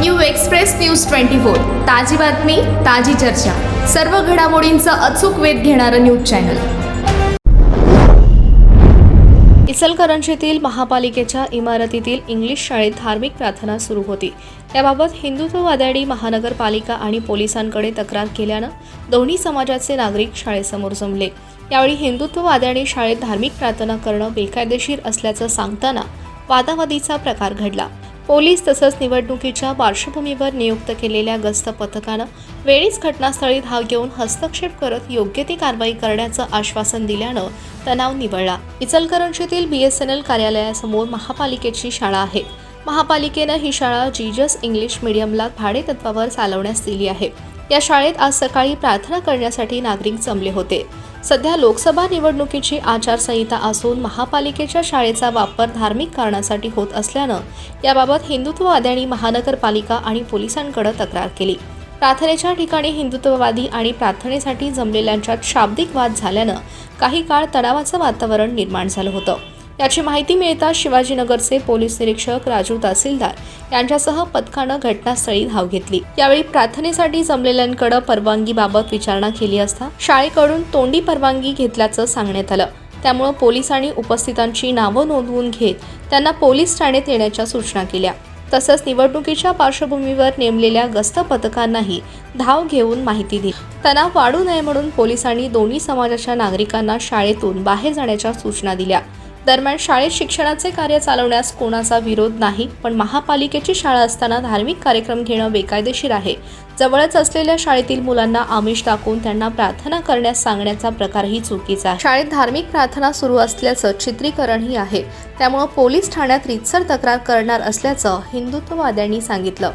New express news twenty four. ताजी बातमी ताजी चर्चा. सर्व घडामोडींचा अचूक वेध घेणारं न्यूज चॅनल. इचलकरंजीतील महापालिकेच्या इमारतीतील इंग्लिश शाळेत धार्मिक प्रार्थना सुरू होती. याबाबत हिंदुत्ववादाडी महानगरपालिका आणि पोलिसांकडे तक्रार केल्यानं दोन्ही समाजाचे नागरिक शाळेसमोर जमले. यावेळी हिंदुत्ववाद्यांनी शाळेत धार्मिक प्रार्थना करणं बेकायदेशीर असल्याचं सांगताना वादावादीचा प्रकार घडला. पोलीस तसंच निवडणुकीच्या पार्श्वभूमीवर नियुक्त केलेल्या गस्त पथकानं वेळीच घटनास्थळी धाव घेऊन हस्तक्षेप करत योग्य ती कारवाई करण्याचं आश्वासन दिल्यानं तणाव निवळला. इचलकरंजीतील बी एस एन एल कार्यालयासमोर महापालिकेची शाळा आहे. महापालिकेनं ही शाळा जीजस इंग्लिश मीडियमला भाडेतत्वावर चालवण्यास दिली आहे. या शाळेत आज सकाळी प्रार्थना करण्यासाठी नागरिक जमले होते. सध्या लोकसभा निवडणुकीची आचारसंहिता असून महापालिकेच्या शाळेचा वापर धार्मिक कारणासाठी होत असल्यानं याबाबत हिंदुत्ववाद्यांनी महानगरपालिका आणि पोलिसांकडे तक्रार केली. प्रार्थनेच्या ठिकाणी हिंदुत्ववादी आणि प्रार्थनेसाठी जमलेल्यांच्यात शाब्दिक वाद झाल्यानं काही काळ तणावाचं वातावरण निर्माण झालं होतं. याची माहिती मिळताच शिवाजीनगरचे पोलीस निरीक्षक राजू तहसीलदार यांच्यासह पथकानं घटनास्थळी धाव घेतली. यावेळी प्रार्थनेसाठी जमलेल्यांकडे परवानगीबाबत विचारणा केली असता शाळेकडून तोंडी परवानगी घेतल्याचं सांगण्यात आलं. त्यामुळं पोलिसांनी उपस्थितांची नावं नोंदवून घेत त्यांना पोलीस ठाण्यात येण्याच्या सूचना केल्या. तसंच निवडणुकीच्या पार्श्वभूमीवर नेमलेल्या गस्त पथकांनाही धाव घेऊन माहिती दिली. तणाव वाढू नये म्हणून पोलिसांनी दोन्ही समाजाच्या नागरिकांना शाळेतून बाहेर जाण्याच्या सूचना दिल्या. दरम्यान शाळेत शिक्षणाचे कार्य चालवण्यास कोणाचा विरोध नाही पण महापालिकेची शाळा असताना धार्मिक कार्यक्रम घेणं बेकायदेशीर आहे. जवळच असलेल्या शाळेतील मुलांना आमिष दाखवून त्यांना प्रार्थना करण्यास सांगण्याचा प्रकारही चुकीचा आहे. शाळेत धार्मिक प्रार्थना सुरू असल्याचं चित्रीकरणही आहे. त्यामुळं पोलीस ठाण्यात रितसर तक्रार करणार असल्याचं हिंदुत्ववाद्यांनी सांगितलं.